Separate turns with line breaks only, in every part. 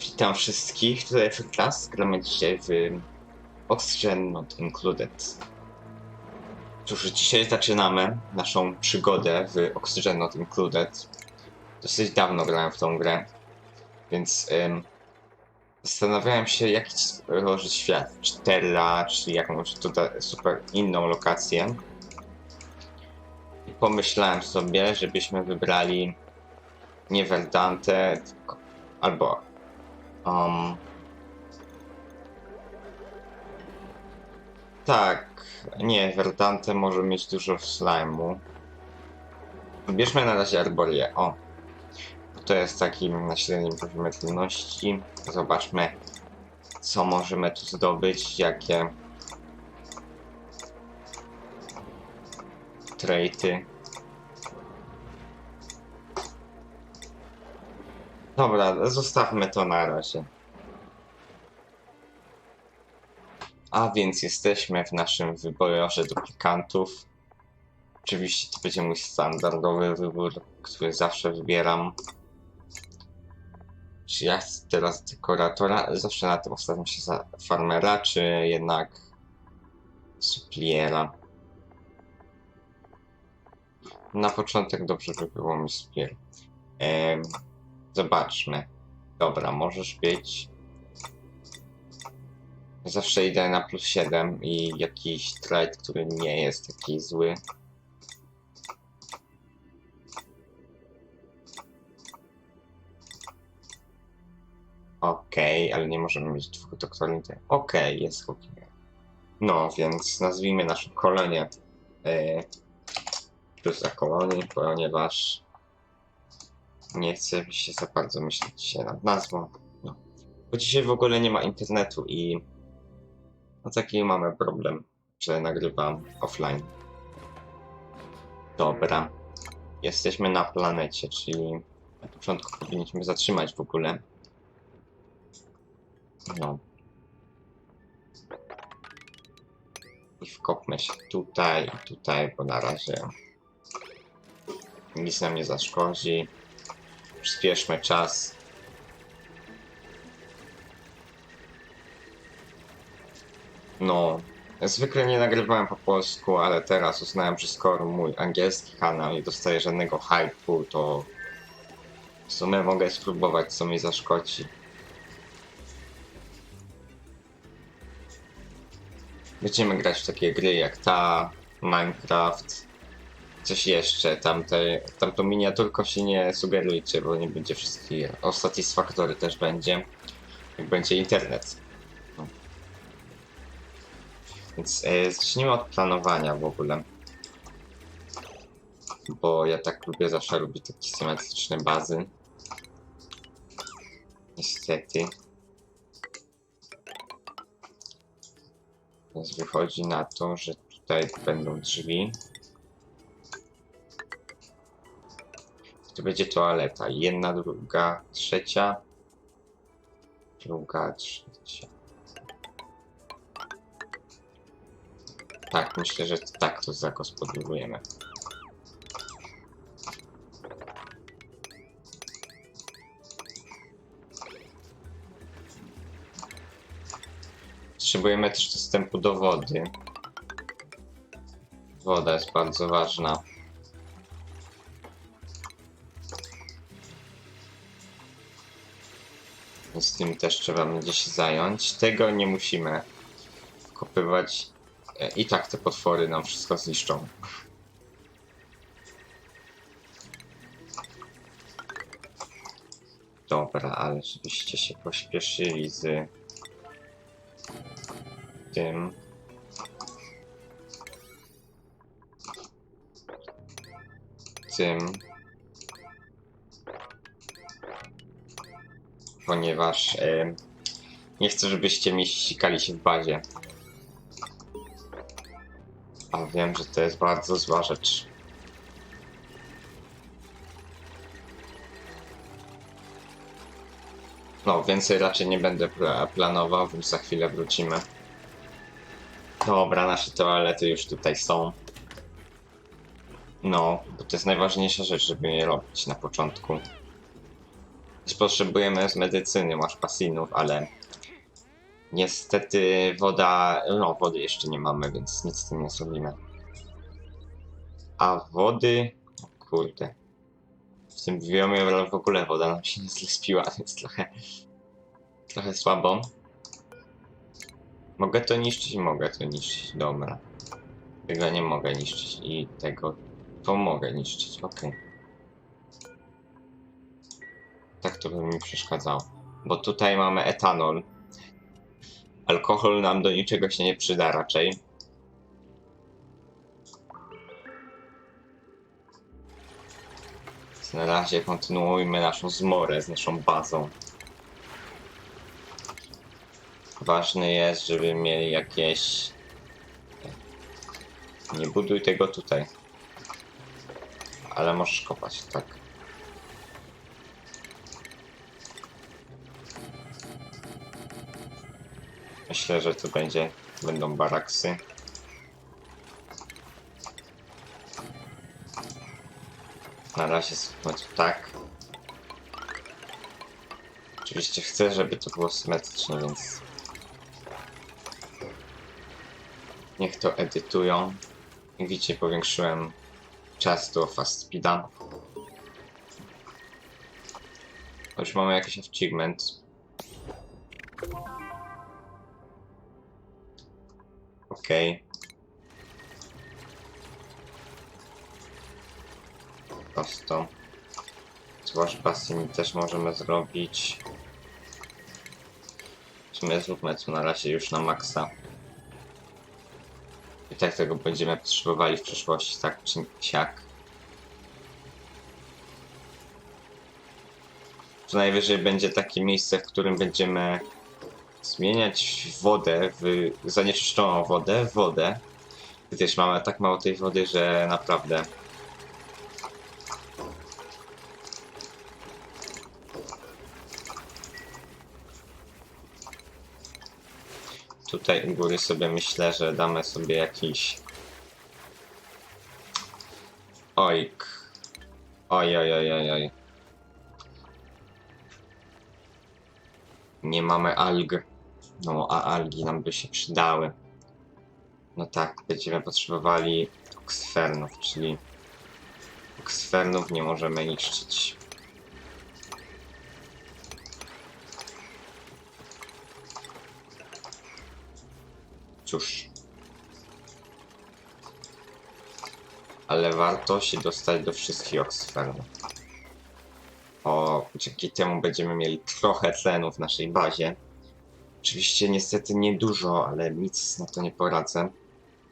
Witam wszystkich, tutaj Class. Gramy dzisiaj w Oxygen Not Included. Cóż, dzisiaj zaczynamy naszą przygodę w Oxygen Not Included. Dosyć dawno grałem w tą grę, więc ym, zastanawiałem się, jaki stworzyć świat. Czy Terra, czy jakąś tutaj super inną lokację. I pomyślałem sobie, żebyśmy wybrali nie Verdante, albo Um, tak, nie, Verdante może mieć dużo slime'u. Bierzmy na razie Arborię, o. To jest takim na średnim poziomie trudności. Zobaczmy, co możemy tu zdobyć, jakie traity. Dobra, zostawmy to na razie. A więc jesteśmy w naszym wyborze duplikantów. Oczywiście to będzie mój standardowy wybór, który zawsze wybieram. Czy ja chcę teraz dekoratora? Zawsze na tym ustawiam się za farmera, czy jednak supliera? Na początek dobrze by było mi suplier. Em, Zobaczmy. Dobra, możesz być. Zawsze idę na plus 7 i jakiś trade, który nie jest taki zły. Okej, ale nie możemy mieć dwóch doktornicy. Okej, jest ok. No, więc nazwijmy naszą kolonię e, plus za ponieważ nie chcę się za bardzo myśleć się nad nazwą. No. Bo dzisiaj w ogóle nie ma internetu i no taki mamy problem, że nagrywam offline. Dobra. Jesteśmy na planecie, czyli na początku powinniśmy zatrzymać w ogóle. No. I wkopmy się tutaj i tutaj, bo na razie nic nam nie zaszkodzi. Przyspieszmy czas. No, zwykle nie nagrywałem po polsku, ale teraz uznałem, że skoro mój angielski kanał nie dostaje żadnego hype'u, to w sumie mogę spróbować, co mi zaszkodzi. Będziemy grać w takie gry jak ta, Minecraft, coś jeszcze, tamte, tamtą miniaturką się nie sugerujcie, bo nie będzie wszystkich. O Satisfactory też będzie, jak będzie internet. No. Więc e, zacznijmy od planowania w ogóle. Bo ja tak lubię zawsze robić takie symetryczne bazy. Niestety. Więc wychodzi na to, że tutaj będą drzwi. To będzie toaleta. Jedna, druga, trzecia. Druga, trzecia. Tak, myślę, że tak to zagospodarujemy. Potrzebujemy też dostępu do wody. Woda jest bardzo ważna. Z tym też trzeba będzie się zająć. Tego nie musimy kopywać. E, I tak te potwory nam wszystko zniszczą. Dobra, ale żebyście się pośpieszyli z tym. Tym. Ponieważ e, nie chcę, żebyście mi ścikali się w bazie. A wiem, że to jest bardzo zła rzecz. No, więcej raczej nie będę pla planował, więc za chwilę wrócimy. Dobra, nasze toalety już tutaj są. No, bo to jest najważniejsza rzecz, żeby je robić na początku. Też potrzebujemy z medycyny, masz pasinów, ale niestety woda, no wody jeszcze nie mamy, więc nic z tym nie zrobimy. A wody, kurde, w tym biomie w ogóle woda nam się nie zlespiła, więc trochę, trochę słabo. Mogę to niszczyć? Mogę to niszczyć, dobra. Tego nie mogę niszczyć i tego to mogę niszczyć, okej. Tak to by mi przeszkadzało. Bo tutaj mamy etanol. Alkohol nam do niczego się nie przyda raczej. Na razie kontynuujmy naszą zmorę z naszą bazą. Ważne jest, żeby mieli jakieś... Nie buduj tego tutaj. Ale możesz kopać, tak. Myślę, że to będzie, będą baraksy. Na razie zróbmy to tak. Oczywiście chcę, żeby to było symetrycznie, więc niech to edytują. Jak widzicie, powiększyłem czas do fast speeda. Już mamy jakiś achievement. Prosto. Zważ basen też możemy zrobić. W sumie zróbmy to na razie już na maksa. I tak tego będziemy potrzebowali w przyszłości, tak czy siak. To najwyżej będzie takie miejsce, w którym będziemy zmieniać wodę, w zanieczyszczoną wodę, w wodę. Gdyż mamy tak mało tej wody, że naprawdę Tutaj u góry sobie myślę, że damy sobie jakiś ojk. Oj, oj, oj, oj, oj. Nie mamy alg. No, a algi nam by się przydały. No tak, będziemy potrzebowali oksfernów, czyli oksfernów nie możemy niszczyć. Cóż. Ale warto się dostać do wszystkich oksfernów. O, dzięki temu będziemy mieli trochę tlenu w naszej bazie. Oczywiście niestety niedużo, ale nic na to nie poradzę.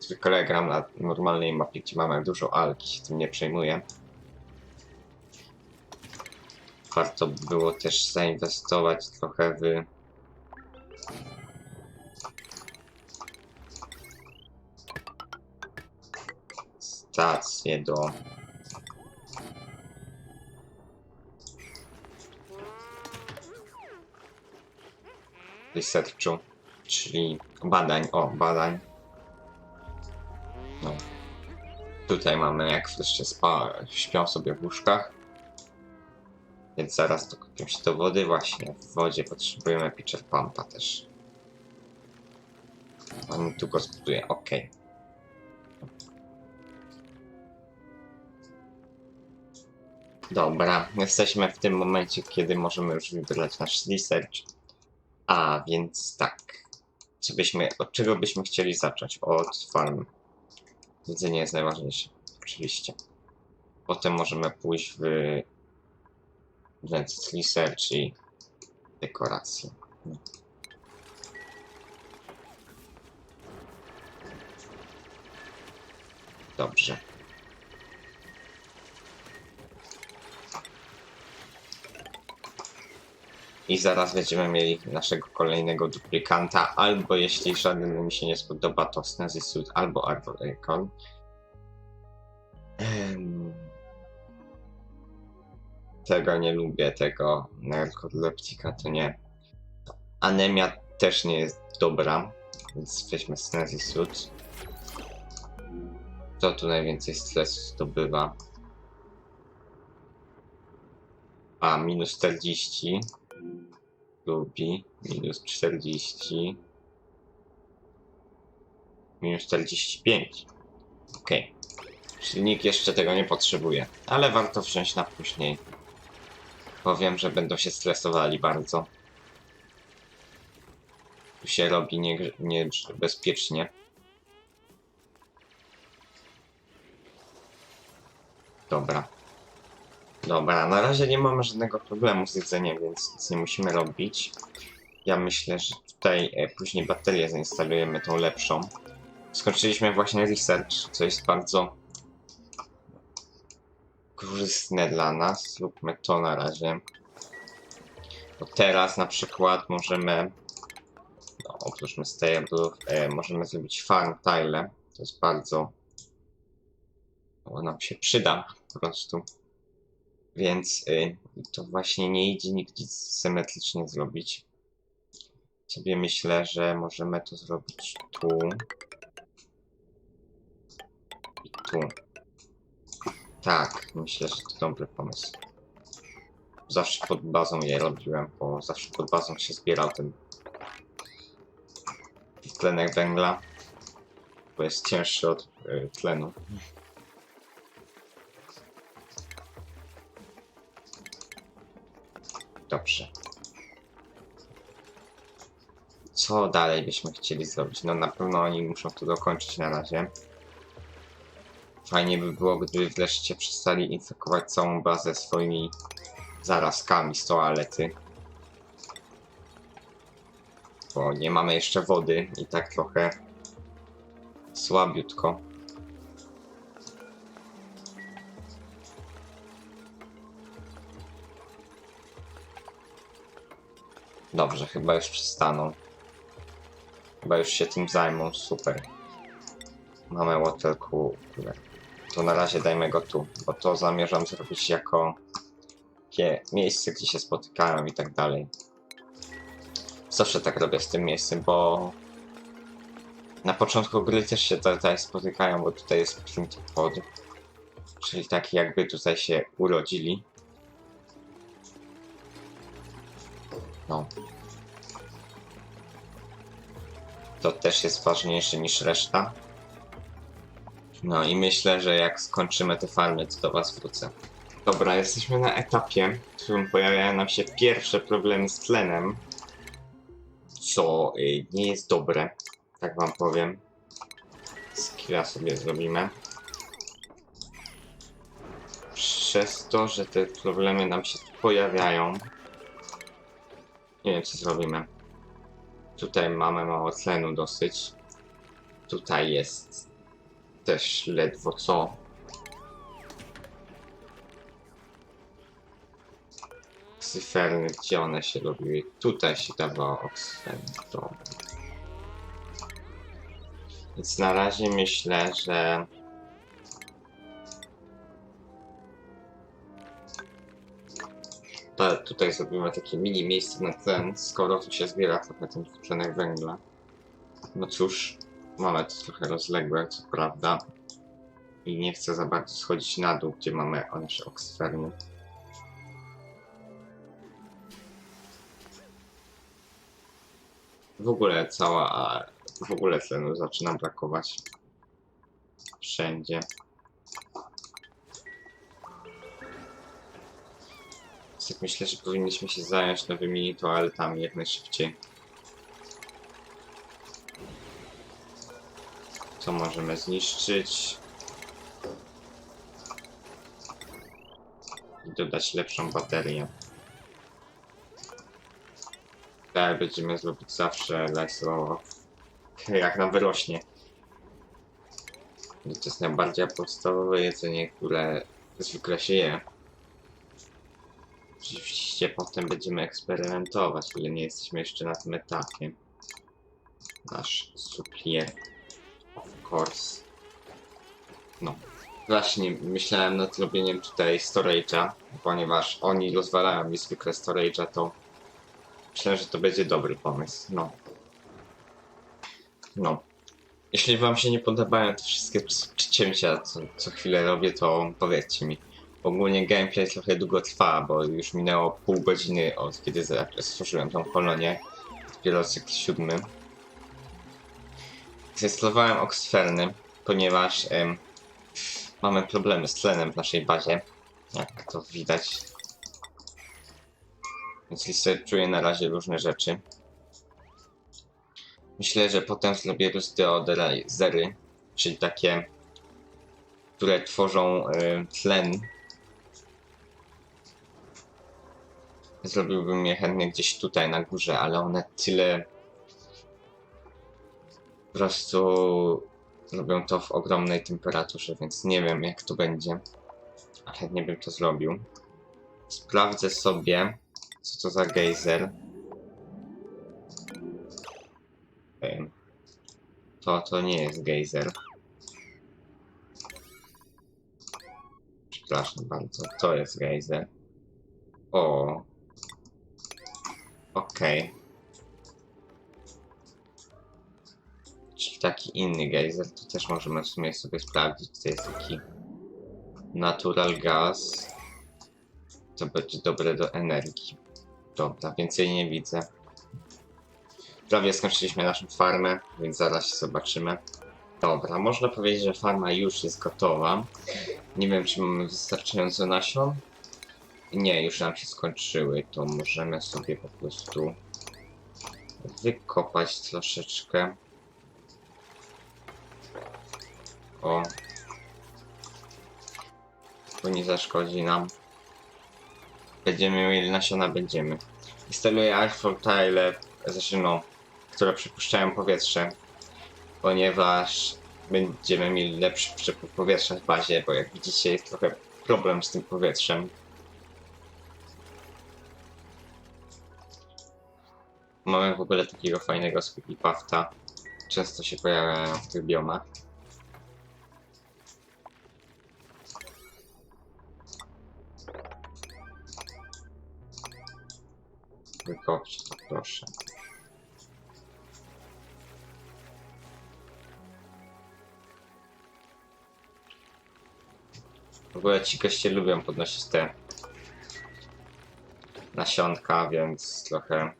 Zwykle gram na normalnej mapie, gdzie mamy dużo algi, się tym nie przejmuję. Warto by było też zainwestować trochę w stację do researchu, czyli badań, o badań. No. Tutaj mamy jak jeszcze spa, śpią sobie w łóżkach. Więc zaraz dokopią się do wody. Właśnie w wodzie potrzebujemy pitcher pumpa też. On tu go zbuduje, ok. Dobra, jesteśmy w tym momencie, kiedy możemy już wybrać nasz research. A więc tak. Co byśmy, od czego byśmy chcieli zacząć? Od farm. Jedzenie jest najważniejsze, oczywiście. Potem możemy pójść w Advanced Research i dekoracje. Dobrze. I zaraz będziemy mieli naszego kolejnego duplikanta, albo jeśli żaden mi się nie spodoba, to Suit albo Arbor Icon. Tego nie lubię, tego narkoleptika to nie. Anemia też nie jest dobra, więc weźmy Suit. To tu najwięcej stresu zdobywa. A, minus 40. Lubi. Minus 40. Minus 45. Okej. Czyli nikt jeszcze tego nie potrzebuje. Ale warto wziąć na później. Powiem, że będą się stresowali bardzo. Tu się robi nie, niebezpiecznie. Dobra. Dobra, na razie nie mamy żadnego problemu z jedzeniem, więc nic nie musimy robić. Ja myślę, że tutaj e, później baterię zainstalujemy, tą lepszą. Skończyliśmy właśnie research, co jest bardzo korzystne dla nas. Zróbmy to na razie. Bo teraz na przykład możemy, no, oprócz Mysterów, e, możemy zrobić farm tile. To jest bardzo, to nam się przyda po prostu. Więc y, to właśnie nie idzie nigdzie symetrycznie zrobić. Sobie myślę, że możemy to zrobić tu. I tu. Tak, myślę, że to dobry pomysł. Zawsze pod bazą je robiłem, bo zawsze pod bazą się zbierał ten tlenek węgla, bo jest cięższy od y, tlenu. Dobrze. Co dalej byśmy chcieli zrobić? No na pewno oni muszą to dokończyć na razie. Fajnie by było, gdyby wreszcie przestali infekować całą bazę swoimi zarazkami z toalety. Bo nie mamy jeszcze wody i tak trochę słabiutko. Dobrze, chyba już przestaną. Chyba już się tym zajmą, super. Mamy water cooler. To na razie dajmy go tu, bo to zamierzam zrobić jako takie miejsce, gdzie się spotykają i tak dalej. Zawsze tak robię z tym miejscem, bo na początku gry też się tutaj spotykają, bo tutaj jest print pod. Czyli tak jakby tutaj się urodzili. No. To też jest ważniejsze niż reszta. No i myślę, że jak skończymy te farmy, to do was wrócę. Dobra, jesteśmy na etapie, w którym pojawiają nam się pierwsze problemy z tlenem. Co y, nie jest dobre, tak wam powiem. Skilla sobie zrobimy. Przez to, że te problemy nam się pojawiają, nie wiem co zrobimy. Tutaj mamy mało tlenu dosyć. Tutaj jest też ledwo co. Ksyferny, gdzie one się robiły? Tutaj się dawało oksyferny. Dobra. Więc na razie myślę, że to tutaj zrobimy takie mini miejsce na tlen, skoro tu się zbiera trochę ten tlenek węgla. No cóż, mamy to trochę rozległe, co prawda. I nie chcę za bardzo schodzić na dół, gdzie mamy nasze oksferny. W ogóle cała, w ogóle tlenu zaczyna brakować. Wszędzie. Tak myślę, że powinniśmy się zająć nowymi toaletami jak najszybciej. Co możemy zniszczyć? I dodać lepszą baterię. Tak, będziemy zrobić zawsze lajsrowo. Jak nam wyrośnie. To jest najbardziej podstawowe jedzenie, które zwykle się je. Oczywiście potem będziemy eksperymentować, ale nie jesteśmy jeszcze na tym etapie. Nasz supplier. Of course. No. Właśnie myślałem nad robieniem tutaj storage'a, ponieważ oni rozwalają mi zwykle storage'a, to myślę, że to będzie dobry pomysł. No. No. Jeśli wam się nie podobają te wszystkie cięcia, co, co chwilę robię, to powiedzcie mi. Ogólnie gameplay trochę długo trwa, bo już minęło pół godziny od kiedy stworzyłem tą kolonię. Dopiero cykl siódmy. Zainstalowałem Oxferny, ponieważ em, mamy problemy z tlenem w naszej bazie, jak to widać. Więc researchuję na razie różne rzeczy. Myślę, że potem zrobię deoderezery, czyli takie, które tworzą y, tlen. Zrobiłbym je chętnie gdzieś tutaj na górze, ale one tyle po prostu robią to w ogromnej temperaturze, więc nie wiem jak to będzie. A chętnie bym to zrobił. Sprawdzę sobie, co to za gejzer. To, to nie jest gejzer. Przepraszam bardzo, to jest gejzer. O. Okej. Czyli taki inny gejzer, to też możemy w sumie sobie sprawdzić, to jest taki natural gas. To będzie dobre do energii. Dobra, więcej nie widzę. Prawie skończyliśmy naszą farmę, więc zaraz się zobaczymy. Dobra, można powiedzieć, że farma już jest gotowa. Nie wiem, czy mamy wystarczająco nasion. Nie, już nam się skończyły, to możemy sobie po prostu wykopać troszeczkę. O. To nie zaszkodzi nam. Będziemy mieli nasiona, będziemy. Instaluję Alpha Tile, znaczy no, które przypuszczają powietrze, ponieważ będziemy mieli lepszy przepływ powietrza w bazie, bo jak widzicie jest trochę problem z tym powietrzem. Mamy w ogóle takiego fajnego Squeaky Często się pojawiają w tych biomach. Wykopcie to proszę. W ogóle ci goście lubią podnosić te nasionka, więc trochę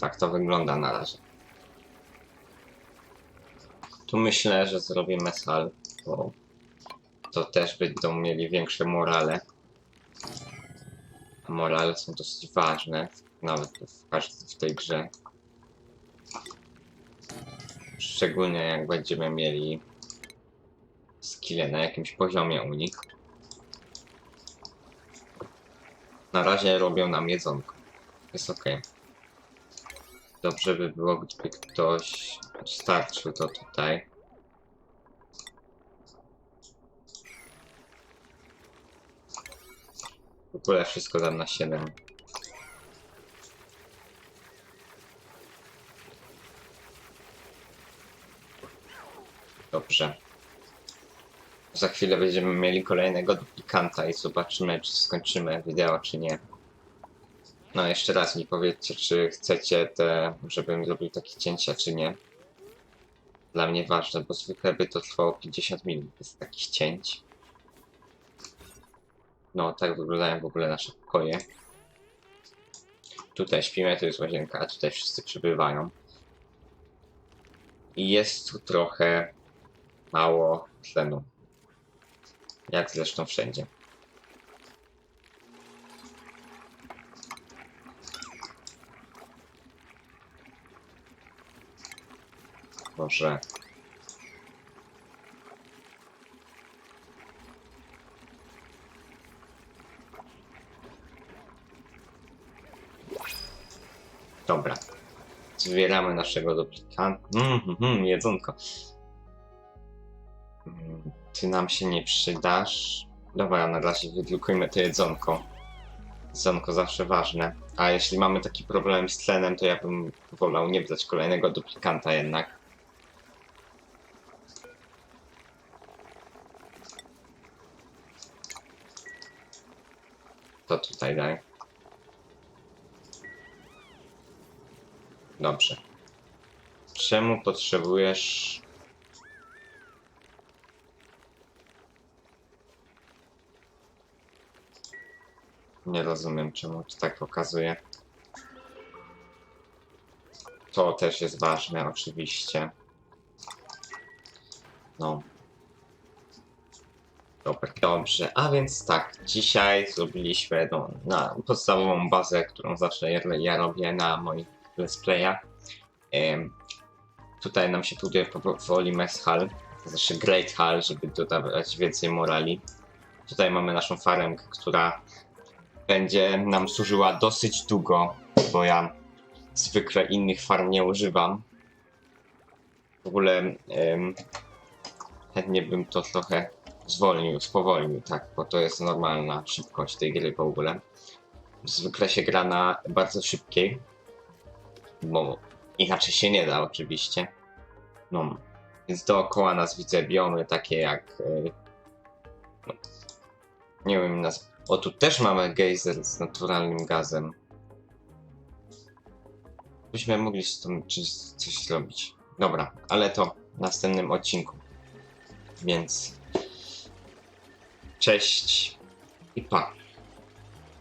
tak to wygląda na razie. Tu myślę, że zrobimy sal, bo to też będą mieli większe morale. A morale są dosyć ważne, nawet w, każdej w tej grze. Szczególnie jak będziemy mieli skille na jakimś poziomie u nich. Na razie robią nam jedzonko. Jest ok. Dobrze by było, gdyby ktoś dostarczył to tutaj. W ogóle wszystko dam na 7. Dobrze. Za chwilę będziemy mieli kolejnego duplikanta i zobaczymy, czy skończymy wideo, czy nie. No, jeszcze raz mi powiedzcie, czy chcecie te, żebym zrobił takie cięcia, czy nie. Dla mnie ważne, bo zwykle by to trwało 50 minut bez takich cięć. No, tak wyglądają w ogóle nasze pokoje. Tutaj śpimy, tu jest łazienka, a tutaj wszyscy przybywają. I jest tu trochę mało tlenu. Jak zresztą wszędzie. Może. Dobra. Zbieramy naszego duplikanta. Mm, mm, mm, jedzonko. Ty nam się nie przydasz. Dobra, na razie wydrukujmy to jedzonko. Jedzonko zawsze ważne. A jeśli mamy taki problem z tlenem, to ja bym wolał nie brać kolejnego duplikanta jednak. To tutaj daj. Dobrze. Czemu potrzebujesz... Nie rozumiem, czemu to tak pokazuje. To też jest ważne, oczywiście. No, Dobra, dobrze. A więc tak, dzisiaj zrobiliśmy no, na podstawową bazę, którą zawsze ja, robię na moich let's playach. Tutaj nam się buduje powoli mess hall, to znaczy great hall, żeby dodawać więcej morali. Tutaj mamy naszą farmę, która będzie nam służyła dosyć długo, bo ja zwykle innych farm nie używam. W ogóle em, chętnie bym to trochę zwolnił, spowolnił, tak, bo to jest normalna szybkość tej gry w ogóle. Zwykle się gra na bardzo szybkiej, bo inaczej się nie da oczywiście. No, więc dookoła nas widzę biomy takie jak e, no, nie wiem nazw. O, tu też mamy gejzer z naturalnym gazem. Byśmy mogli z tym coś zrobić. Dobra, ale to w następnym odcinku. Więc cześć i pa.